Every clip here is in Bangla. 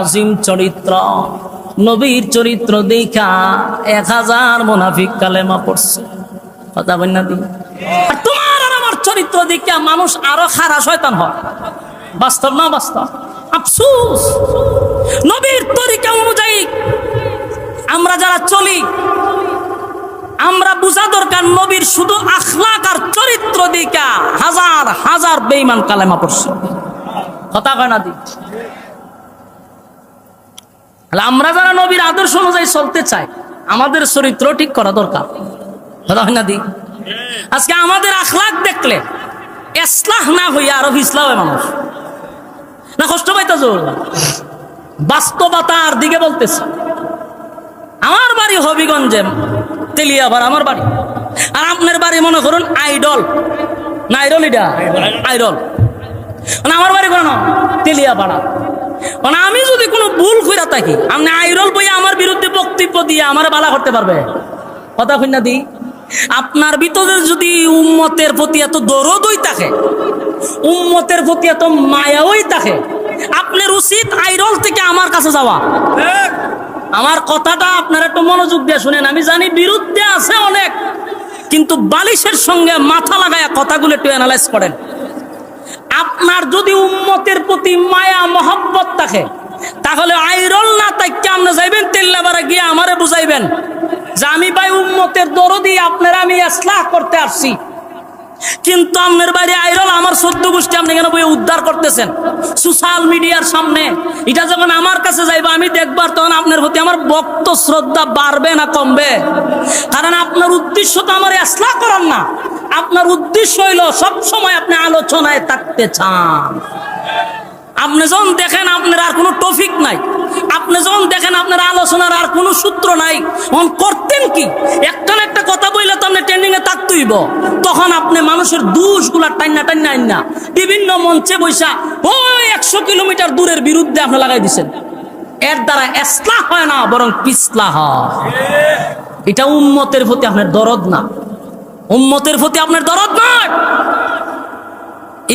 আজিম চরিত্র, নবীর চরিত্র দেখা এক হাজার মোনাফিক কালেমা পড়ছে। কথা না দিন তোমার আর আমার চরিত্র দেখা মানুষ আরও খারা শয়তান হয়। বাস্তব, না বাস্তব? আফসুস। নবীর তরিকা অনুযায়ী আমরা যারা চলি, আমরা বুঝা দরকার নবীর শুধু আখলাক আর চরিত্র দিকা হাজার হাজার বেইমান কালেমা পড়ছে। কথা কয় না তাহলে আমরা যারা নবীর আদর্শ অনুযায়ী চলতে চাই, আমাদের চরিত্র ঠিক করা দরকার। কথা হয় না দি? আজকে আমাদের আখলাক দেখলে এসলাহ না হইয়া আরও ইসলাম হয় মানুষ। না কষ্ট পাইতে জোর বাস্তবতার দিকে বলতেছে। আমার বাড়ি হবিগঞ্জে তেলিয়াবার আমার বাড়ি। আর আপনার বাড়ি মনে করুন আইডল। না আইডল এটা? আইডল। মানে আমার বাড়ি কোনো তেলিয়াপাড়া। মানে আমি যদি কোনো ভুল করে থাকি, আপনি আইরল বইয়া আমার বিরুদ্ধে বক্তব্য দিয়ে আমার বালা করতে পারবে। কথা কন্যা দি। আপনার ভিতরে যদি উম্মতের প্রতি এত দরদই থাকে, উম্মতের প্রতি এত মায়াওই থাকে, আপনার উচিত আইরল থেকে আমার কাছে যাওয়া। আমার কথাটা আপনারা একটু মনোযোগ দিয়ে শুনেন, আমি জানি বিরুদ্ধে আছে অনেক, কিন্তু বালিশের সঙ্গে মাথা লাগায়া কথাগুলো একটু অ্যানালাইজ করেন। আপনার যদি উম্মতের প্রতি মায়া, মহব্বত থাকে তাহলে আইরল না তাই কেমনে যাইবেন, তেল্লাবারা গিয়ে আমারে বুঝাইবেন। যে আমি ভাই উম্মতের দরদি, আপনারা আমি ইসলাহ করতে আসছি। কিন্তু আপনার বাড়ি আইরল, আমার সদ্য গোষ্ঠী আপনি কেন বই উদ্ধার করতেছেন? সোশ্যাল মিডিয়ার সামনে। এটা যখন আমার কাছে যাইবে, আমি দেখবার তখন আপনার প্রতি আমার ভক্ত শ্রদ্ধা বাড়বে না কমবে? কারণ আপনার উদ্দেশ্য তো আমার ইসলাহ করার না। আপনার উদ্দেশ্য হইল সব সময় আপনি আলোচনায় থাকতে চান। আপনি যখন দেখেন আপনার আর কোনো টপিক নাই, আপনি যখন দেখেন আপনার আলোচনার আর কোনো সূত্র নাই, তখন করতেন কি? একটা না একটা কথা বললে তো আপনি ট্রেন্ডিং এ থাকতেইব তখন আপনি মানুষের দোষগুলা টান্না টান্না আইন না। বিভিন্ন মঞ্চে বৈশা ওই একশো কিলোমিটার দূরের বিরুদ্ধে আপনি লাগাই দিছেন। এর দ্বারা এসলা হয় না, বরং পিছলা হয়। এটা উম্মতের প্রতি আপনার দরদ না। উম্মতের প্রতি আপনার দরদ নয়।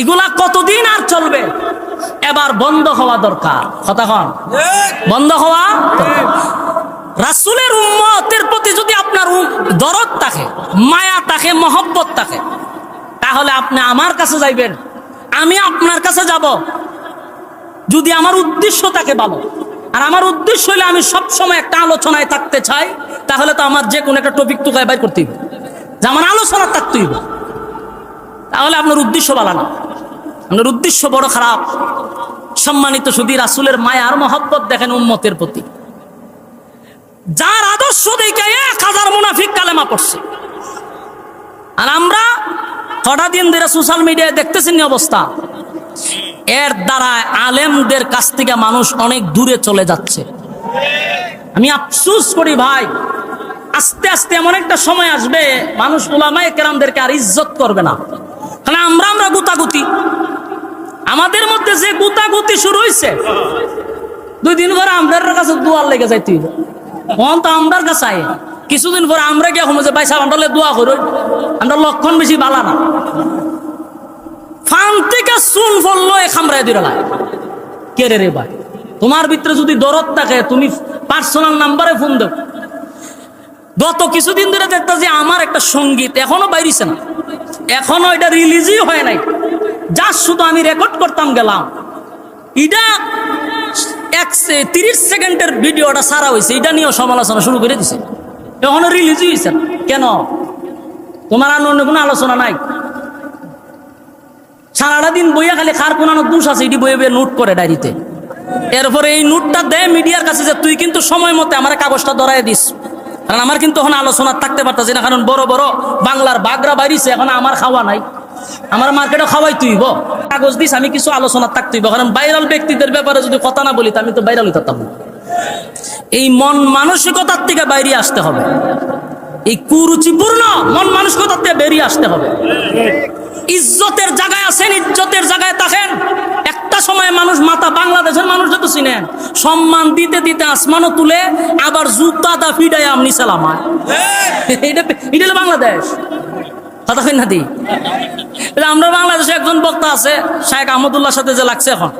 এগুলা কতদিন আর চলবে? এবার বন্ধ হওয়া দরকার। কথা কন। বন্ধ হওয়া রাসুলের উম্মতের প্রতি যদি আপনার দরদ থাকে, মায়া থাকে, মহব্বত থাকে, তাহলে আপনি আমার কাছে যাইবেন। আমি আপনার কাছে যাব। যদি আমার উদ্দেশ্য থাকে ভালো। আর আমার উদ্দেশ্য হলে আমি সব সময় একটা আলোচনায় থাকতে চাই, তাহলে তো আমার যে কোনো একটা টপিক টুকায় বাইর করতে হবে যে আমার আলোচনা থাকতে হইব। তাহলে আপনার উদ্দেশ্য ভালো না। আপনার উদ্দেশ্য বড় খারাপ। সম্মানিত শুধু রাসুলের মায়ার মহব্বত দেখেন উম্মতের প্রতি। যার আদর্শ দেখে এক হাজার মুনাফিক কালেমা পড়ছে। আর আমরা কটা দিন ধরে সোশ্যাল মিডিয়ায় দেখতেছি নি অবস্থা। এর দ্বারা আলেমদের কাছ থেকে মানুষ অনেক দূরে চলে যাচ্ছে। আমি আফসুস করি ভাই, আস্তে আস্তে এমন একটা সময় আসবে মানুষ ওলামায় কেরামদেরকে আর ইজ্জত করবে না। কারণ আমরা আমরা গুতাগুতি। আমাদের মধ্যে যে গুতাগুতি শুরু হয়েছে দুই দিন পরে আমরার কাছে দুয়ার লেগে যাইতে তখন তো আমরার কাছে কিছুদিন পরে আমরা গিয়ে হমে যে, ভাই সাহেব, আমরা দোয়া করো। আমরা লক্ষণ বেশি বালা না। ফান থেকে চুন ফললো এ খামরাই দিলা কে রে ভাই? তোমার ভিতরে যদি দরদ থাকে, তুমি পার্সোনাল নাম্বারে ফোন দাও। গত কিছুদিন ধরে দেখতেছি আমার একটা সংগীত এখনও বাইরিছে না। এখনও এটা রিলিজই হয় নাই। যা শুধু আমি রেকর্ড করতাম গেলাম। এটা এক তিরিশ সেকেন্ডের ভিডিওটা সারা হয়েছে এটা নিয়েও সমালোচনা শুরু করে দিছে। এখনও রিলিজ হয়েছে কেন? তোমার আর অন্য কোনো আলোচনা নাই। সারাটা দিন বইয়া খালি খার কোন দোষ আছে এটি বইয়ে বইয়ে নোট করে ডায়েরিতে। এরপরে এই নোটটা দেয় মিডিয়ার কাছে যে, তুই কিন্তু সময় মতে আমার কাগজটা ধরাই দিস। কারণ আমার কিন্তু এখন আলোচনা থাকতে পারতেছি না, কারণ বড় বড় বাংলার বাগরা বাইরিছে এখন আমার খাওয়া নাই। আমার মার্কেটে খাওয়াই তুইব। কাগজ দিস, আমি কিছু আলোচনা থাকতেইব কারণ বাইরাল ব্যক্তিদের ব্যাপারে যদি কথা না বলি আমি তো ভাইরাল হইতাম না। এই মন মানসিকতার থেকে বাইরে আসতে হবে। এই কুরুচিপূর্ণ মন মানসিকতার থেকে বেরিয়ে আসতে হবে। ইজ্জতের জায়গায় আছেন, ইজ্জতের জায়গায় থাকেন। একটা সময় মানুষ মাথা বাংলাদেশের মানুষ যত চিনেন। সম্মান দিতে দিতে আসমানও তুলে আবার জুতা দা ফিডায় আপনি সালামায় এটা এটা বাংলাদেশ। কথা কই না দি? আমরা বাংলাদেশে একজন বক্তা আছে শাহেখ আহমদুল্লাহর সাথে যে লাগছে এখন।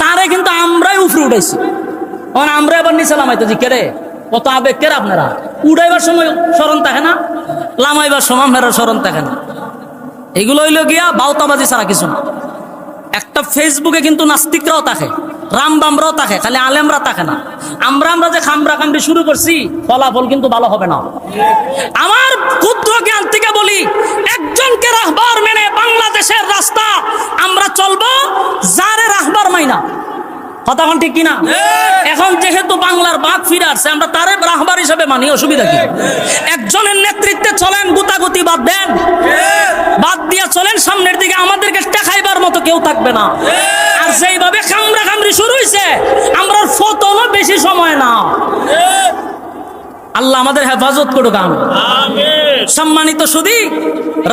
তারে কিন্তু আমরাই উফরে উঠাইছি। এখন আমরা এবার নিচে লামাইতেছি কেরে কত আবেগ কেরে আপনারা? উড়াইবার সময় স্মরণ থাকে না লামাইবার সময় আপনারা স্মরণ থাকে না। এগুলো হইল গিয়া বাউতাবাজি ছাড়া কিছু না। একটা ফেসবুকে কিন্তু নাস্তিকরাও থাকে। রামবামরাও থাকে খালি আলেমরা থাকে না। আমরা আমরা যে খামরা খামড়ি শুরু করছি ফলাফল কিন্তু ভালো হবে না। আমার ক্ষুদ্র জ্ঞান থেকে বলি একজনকে রাহবার মেনে বাংলাদেশের রাস্তা আমরা চলবো যারে রাহবার মাইনা। কথা এখন ঠিক কিনা? এখন যেহেতু বাংলার বাঘ ফিরে আসছে আমরা তারে রাহবার হিসেবে মানি অসুবিধা কি? একজনের নেতৃত্বে চলেন গুতাগুতি বাদ দেন। বাদ দিয়া চলেন সামনের দিকে আমাদেরকে টেকাইবার মতো কেউ থাকবে না। আর সেইভাবে কামড়া কামড়ি শুরু হয়েছে আমরা ফতনও বেশি সময় না। আল্লাহ আমাদের হেফাজত করুক আমি সম্মানিত শুধু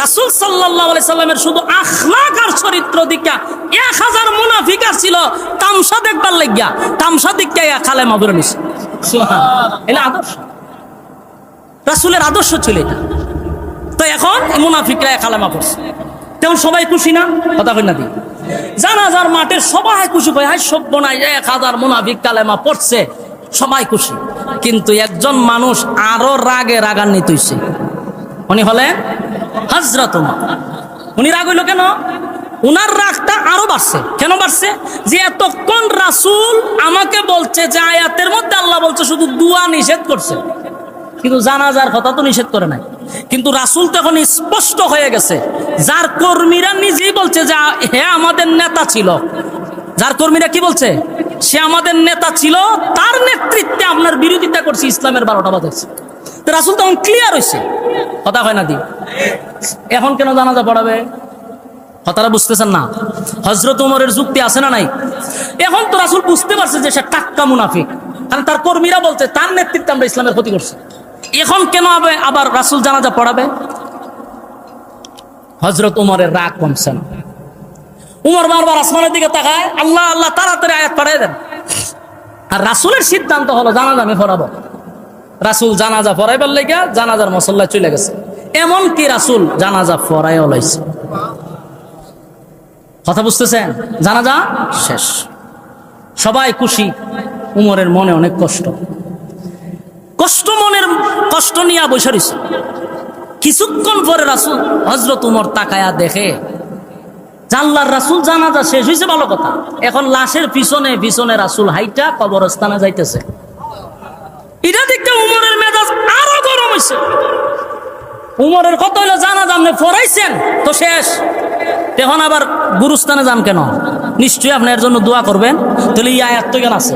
রাসুল সাল্লাহ সাল্লামের শুধু আখলাক আর চরিত্র দিকা এক হাজার মুনাফিকার ছিল তামসা দেখবার লাগিয়া তামসা এক খালে মাদুরে নিছে। এটা আদর্শ। রাসুলের আদর্শ ছিল এটা। তো এখন মুনাফিকরা এক খালেমা পড়ছে তেমন সবাই খুশি না? কথা কই না দি। জানাজার মাঠে সবাই খুশি পায় হাই সভ্য নাই, এক হাজার মুনাফিক কালেমা পড়ছে, সবাই খুশি। কিন্তু একজন মানুষ আরও রাগে রাগান্বিত হইছে। উনি হলেন হজরত উনি রাগ হইল কেন? উনার রাগটা আরও বাড়ছে। কেন বাড়ছে? যে এতক্ষণ রাসূল আমাকে বলছে যে আয়াতের মধ্যে আল্লাহ বলছে শুধু দুয়া নিষেধ করছে। কিন্তু জানাজার কথা তো নিষেধ করে নাই। কিন্তু রাসূল তো এখন স্পষ্ট হয়ে গেছে, যার কর্মীরা নিজেই বলছে যে, হে আমাদের নেতা ছিল। যার কর্মীরা কি বলছে? সে আমাদের নেতা ছিল, তার নেতৃত্বে আপনার বিরোধিতা করছে, ইসলামের বারোটা বাজাচ্ছে তো রাসূল তখন ক্লিয়ার হয়েছে কথা হয় না দি? এখন কেন জানাজা পড়াবে? কথাটা বুঝতেছেন না? হজরত উমরের যুক্তি আছে না নাই? এখন তো রাসুল বুঝতে পারছে যে সে টাক্কা মুনাফিক। কারণ তার কর্মীরা বলছে, তার নেতৃত্বে আমরা ইসলামের ক্ষতি করছি। এখন কেন আবে? আবার রাসূল জানাজা পড়াবে? হজরত উমরের রাগ কমছে না। উমর বারবার আসমানের দিকে তাকায়, আল্লাহ আল্লাহ, তাড়াতাড়ি আয়াত পাঠিয়ে দেন। আর রাসূলের সিদ্ধান্ত হলো, জানাজা আমি পড়াবো। রাসূল জানাজা পড়াইবার লেগে জানাজার মসল্লায় চলে গেছে। এমন কি রাসূল জানাজা পড়াইও লাইছে। কথা বুঝতেছেন? জানাজা শেষ। সবাই খুশি, উমরের মনে অনেক কষ্ট। কষ্ট মনের কষ্ট নিয়ে বসে রয়েছে কিছুক্ষণ পরে রাসুল হজরত উমর তাকায়া দেখে, জানলার রাসুল জানাজা শেষ হয়েছে ভালো কথা। এখন লাশের পিছনে পিছনে রাসুল হাইটা কবরস্থানে যাইতেছে। এটা দেখতে উমরের মেজাজ আরও গরম হয়েছে উমরের কত হইল জানা জানলে ফরাইছেন তো শেষ। এখন আবার গুরুস্থানে যান কেন? নিশ্চয়ই আপনার জন্য দোয়া করবেন। তাহলে এই আয়াত তো কেন আছে?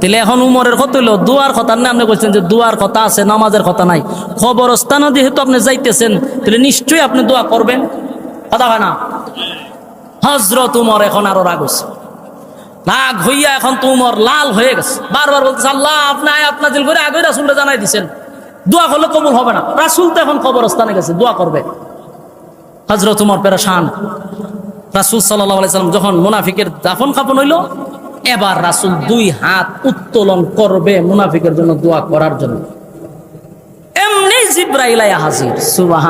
তাহলে এখন উমরের কথা হইল, দোয়ার কথা না আপনি বলছেন যে দোয়ার কথা আছে, নামাজের কথা নাই। খবরস্থানে যেহেতু আপনি যাইতেছেন, তাহলে নিশ্চয়ই আপনি দোয়া করবেন। কথা হয় না? হজরত উমর এখন আরও রাগ হচ্ছে রাগ হইয়া এখন তো উমর লাল হয়ে গেছে। বারবার বলতেছে, আল্লাহ, আপনি আয়াত নাজিল করে আগে রাসুলটা জানাই দিছেন। দোয়া করলে কবুল হবে না। রাসুল তো এখন কবরস্থানে গেছে, দোয়া করবে। হজরত উমর পেরেশান। রাসুল সাল্লাম যখন মুনাফিকের দাফন খাপন হইল এবার রাসুল দুই হাত উত্তোলন করবে মুনাফিকের জন্য দোয়া করার জন্য। এমনি জিব্রাইল আয়া হাজির সুবাহ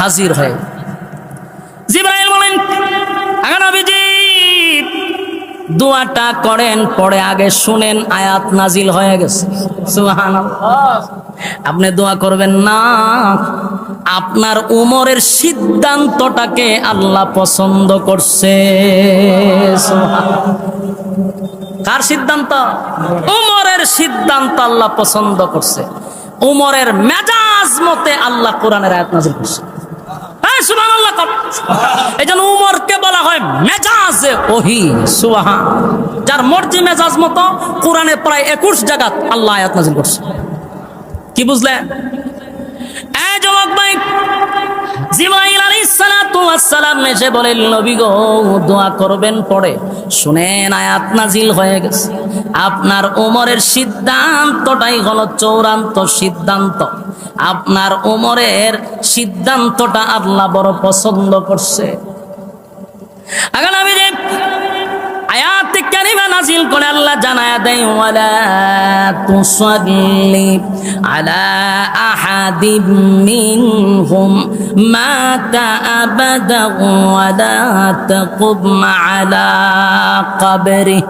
হাজির হয়ে জিব্রাইল বলেন, আগে নবীজি দোয়াটা করেন, পরে আগে শুনেন, আয়াত নাজিল হয়ে গেছে। সুবহানাল্লাহ। আপনি দোয়া করবেন না, আপনার উমরের সিদ্ধান্তটাকে আল্লাহ পছন্দ করছে। কার সিদ্ধান্ত? উমরের সিদ্ধান্ত আল্লাহ পছন্দ করছে। উমরের মেজাজ মতে আল্লাহ কোরআনের আয়াত নাজিল করছে। কর এই জন্য উমরকে বলা হয় মেজাজে ওহি, সুবহান। যার মর্জি মেজাজ মতো কোরআনে প্রায় একুশ জায়গাত আল্লাহ আয়াত নাজিল করছে। কি বুঝলেন যুবক ভাই। জিব্রাইল আলাইহিস সালাতু ওয়াস এসে করবেন নাজিল হয়ে গেছে। আপনার ওমরের সিদ্ধান্তটাই হলো চূড়ান্ত সিদ্ধান্ত। আপনার ওমরের সিদ্ধান্তটা আল্লাহ বড় পছন্দ করছে। আগে নবী যে আয়াত কারিমা নাজিল করে আল্লাহ জানায়া দেয়, ওয়ালা তুসাল্লি আলা আহাদিম মিনহুম মাতা আবাদা ওয়ালা তাকুম আলা কবরি।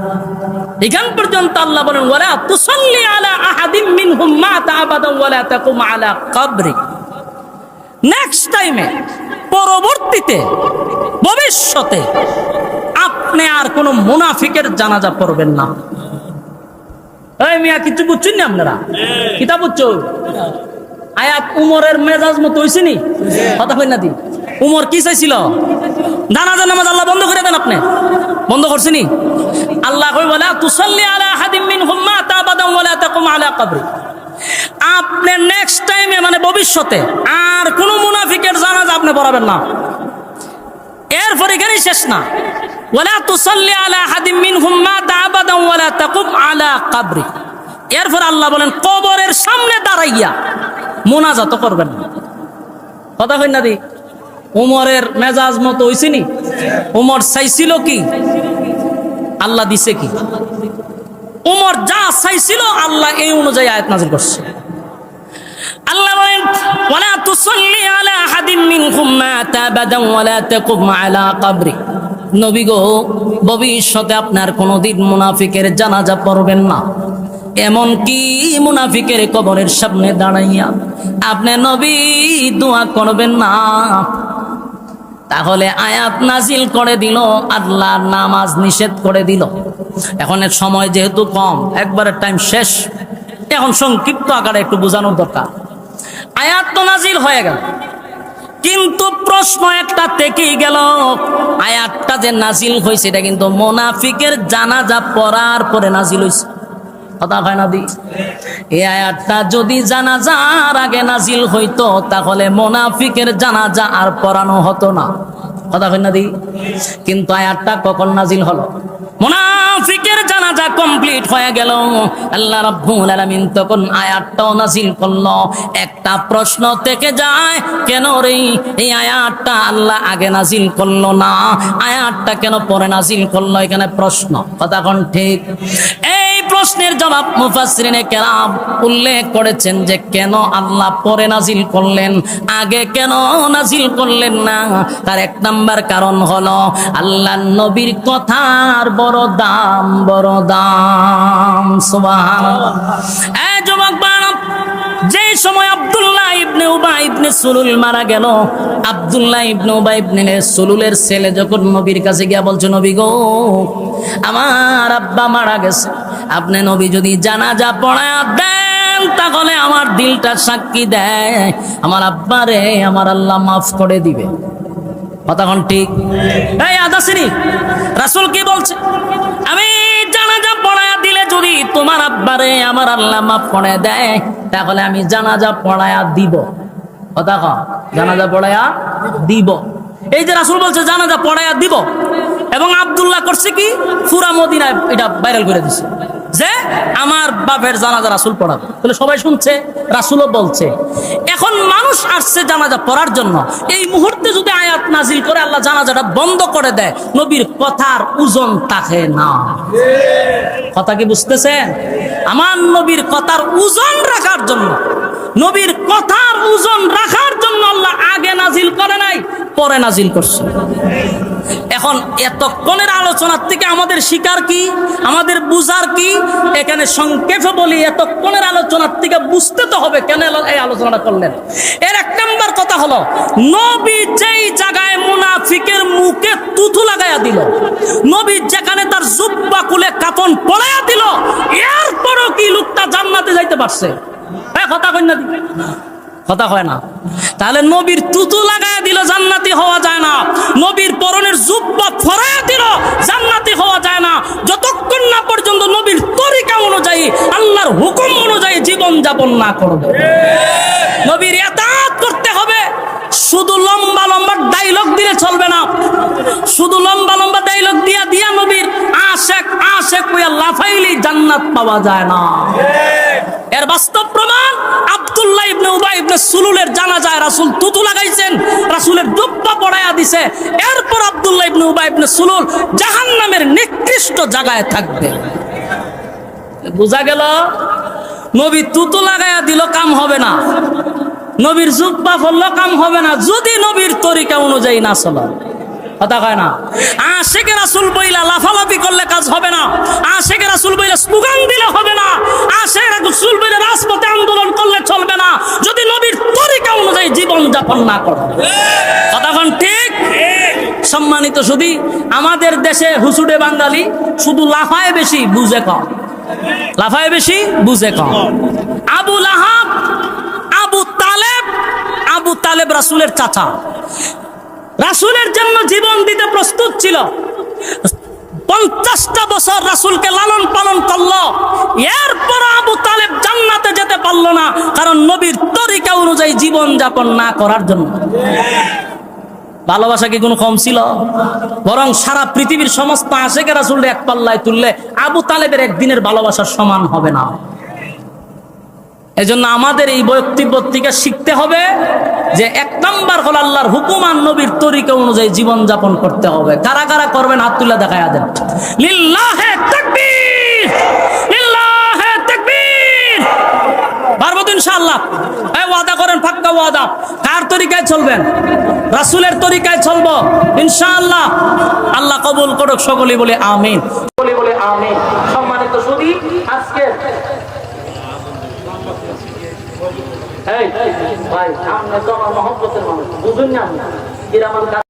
এখান পর্যন্ত আল্লাহ বলেন, ওয়ালা তুসাল্লি আলা আহাদিম মিনহুম মাতা আবাদা ওয়ালা তাকুম আলা কবরি। নেক্সট টাইমে পরবর্তীতে, ভবিষ্যতে আপনি আর কোন মুনাফিকের জানাজা পড়বেন না। এই মিয়া কিছু বুঝছেন না আপনারা? কিতা আয়াত উমরের মেজাজ মতো কথা না দি। উমর কি চাইছিল? জানাজা নামাজ আল্লাহ বন্ধ করে দেন আপনি। বন্ধ আল্লাহ কই বলে তুসাল্লি আলা হাদিম মিনহুম মা তাবাদাম ওয়ালা তাকুম আলা কবরি। আপনি নেক্সট টাইমে মানে ভবিষ্যতে, আর কোন মুনাফিকের জানাজা আপনি পড়াবেন না। এরপর এখানেই শেষ না। আলা হাদিম ওয়ালা তাকুম আলা কবরি। এরপর আল্লাহ বলেন, কবরের সামনে দাঁড়াইয়া মোনাজাত করবেন না। কথা না দি? উমরের মেজাজ মতো হইছিনি উমর চাইছিল কি? আল্লাহ দিছে কি? উমর যা চাইছিল, আল্লাহ এই অনুযায়ী আয়াত নাজিল করছে। আল্লাহ ওয়ালা তুসাল্লি আলা আহাদিন মিনহুম মাতা আবাদান ওয়ালা তাকুম আলা কবরি নবী গো, ভবিষ্যতে আপনার কোনোদিন মুনাফিকের জানাজা পড়বেন না। এমন কি মুনাফিকের কবরের সামনে দাঁড়াইয়া আপনি নবী দোয়া করবেন না। তাহলে আয়াত নাজিল করে দিল আল্লাহ নামাজ নিষেধ করে দিল। এখন সময় যেহেতু কম, একবারের টাইম শেষ। এখন সংক্ষিপ্ত আকারে একটু বোঝানোর দরকার। আয়াত তো নাজিল হয়ে গেল। কিন্তু প্রশ্ন একটা থেকেই গেল, আয়াতটা যে নাজিল হয়েছে, এটা কিন্তু মোনাফিকের জানাজা পড়ার পরে নাজিল হয়েছে। কথা যদি আগে মোনাফিকের আর পড়ানো হতো না। কথা কিন্তু আয়াতটা কখন নাজিল হলো? মুনাফিকের জানাজা কমপ্লিট হয়ে গেল। আল্লাহ রাব্বুল আলামিন তখন আয়াতটাও নাজিল করল। একটা প্রশ্ন থেকে যায়, কেন রে? এই আয়াতটা আল্লাহ আগে নাজিল করল না? আয়াতটা কেন পরে নাজিল করল? এখানে প্রশ্ন। কথা কোন ঠিক? এই প্রশ্নের জবাব মুফাসসিরিনে কেরাম উল্লেখ করেছেন যে কেন আল্লাহ পরে নাজিল করলেন? আগে কেন নাজিল করলেন না? তার এক নাম্বার কারণ হলো আল্লাহ নবীর কথার বড় দাম বড় দাম। বাড়াম যে সময় আব্দুল্লাহ ইবনে উবা ইবনে সুলুল মারা গেল, আব্দুল্লাহ ইবনে উবা ইবনে সুলুলের ছেলে যখন নবীর কাছে গিয়া বলছে, নবী গো, আমার আব্বা মারা গেছে। আপনি নবী যদি জানাজা পড়ায়া দেন, তাহলে আমার দিলটা সাক্ষী দেয়। আমার আব্বারে, আমার আল্লাহ মাফ করে দিবে। কতক্ষণ ঠিক? এই আদাসিনী, রাসুল কি বলছে? আমি জানাজা পড়ায়া দিলে যদি তোমার আব্বারে, আমার আল্লাহ মাফ করে দেয়, তাহলে আমি জানাজা পড়ায়া দিব। কথা কন, জানাজা পড়ায়া দিব। এই যে রাসুল বলছে, জানাজা পড়ায়া দিব। এবং আব্দুল্লাহ করছে কি? পুরা মদিনায় এটা ভাইরাল করে দিছে। যে আমার বাপের জানাজা রাসুল পড়াবে। তাহলে সবাই শুনছে, রাসুলও বলছে। এখন মানুষ আসছে জানাজা পড়ার জন্য। এই মুহূর্তে যদি আয়াত নাজিল করে আল্লাহ জানাজাটা বন্ধ করে দেয়, নবীর কথার ওজন থাকে না। কথা কি বুঝতেছেন? আমার নবীর কথার ওজন রাখার জন্য নবীর কথার ওজন রাখার জন্য আল্লাহ আগে নাজিল করে নাই, পরে নাজিল করছে। এখন এতক্ষণের আলোচনার থেকে আমাদের শিকার কি? আমাদের বুঝার কি? এখানে সংক্ষেপে বলি, এতক্ষণের আলোচনার থেকে বুঝতে তো হবে কেন এই আলোচনাটা করলেন। এর এক নম্বর কথা হলো, নবী যেই জায়গায় মুনাফিকের মুখে তুথু লাগাইয়া দিল, নবী যেখানে তার জুব্বা কুলে কাপন পড়াইয়া দিল, এরপরও কি লোকটা জান্নাতে যাইতে পারছে? হ্যাঁ তাহলে নবীর দিল হওয়া যায় না। নবীর পরনের হওয়া যায় না। যতক্ষণ না পর্যন্ত নবীর তরিকা অনুযায়ী হুকুম অনুযায়ী জীবন যাপন না করবে। নবীর হবে শুধু লম্বা লম্বা ডাইলগ দিলে চলবে না। শুধু লম্বা লম্বা ডাইলগ দিয়া দিয়া নবীর আশেক আশেক কইয়া লাফাইলি জান্নাত পাওয়া যায় না। এর বাস্তব প্রমাণ আব্দুল্লাহ ইবনে উবাই ইবনে সুলুলের জানা যায় রাসূল তুতু লাগাইছেন, রাসূলের দুব্বা পড়ায়া দিছে। এরপর আব্দুল্লাহ ইবনে উবাই ইবনে সুলুল জাহান্নামের নিকৃষ্ট জায়গায় থাকবে। বোঝা গেল? নবী তুতু লাগাইয়া দিল, কাম হবে না। নবীর জুব্বা পড়ল কাম হবে না। যদি নবীর তরিকা অনুযায়ী না চলো। কথা লাফালাফি করলে কাজ হবে না। স্লোগান দিলে হবে না। আন্দোলন করলে চলবে না। যদি নবীর তরিকা অনুযায়ী জীবন যাপন না করে। কথাক্ষণ ঠিক? সম্মানিত শুধু আমাদের দেশে হুসুডে বাঙালি শুধু লাফায় বেশি, বুঝে কম। লাফায় বেশি, বুঝে কম। আবু লাহাব তালেব আবু তালেব রাসুলের চাচা। রাসুলের জন্য জীবন দিতে প্রস্তুত ছিল। পঞ্চাশটা বছর রাসুলকে লালন পালন করল। এরপর আবু তালেব জান্নাতে যেতে পারল না, কারণ নবীর তরিকা অনুযায়ী জীবন যাপন না করার জন্য। ভালোবাসা কি কোনো কম ছিল? বরং সারা পৃথিবীর সমস্ত আশেকের রাসুল এক পাল্লায় তুললে আবু তালেবের একদিনের ভালোবাসার সমান হবে না। এজন্য আমাদের এই বক্তব্য থেকে শিখতে হবে যে এক নম্বর হল আল্লাহর হুকুম আর নবীর তরিকা অনুযায়ী জীবন যাপন করতে হবে। কারা কারা করবেন হাত তুলে দেখা দেন। করেন পাক্কা ওয়াদা। কার তরিকায় চলবেন? রাসূলের তরিকায় চলবো, ইনশাআল্লাহ। আল্লাহ কবুল করুক সকলেই বলে আমিন। বলে আমিন সম্মানিত সুদী আজকে এই ভাই সামনে তো আমার মহব্বতের মানুষ বুঝুন না আপনি।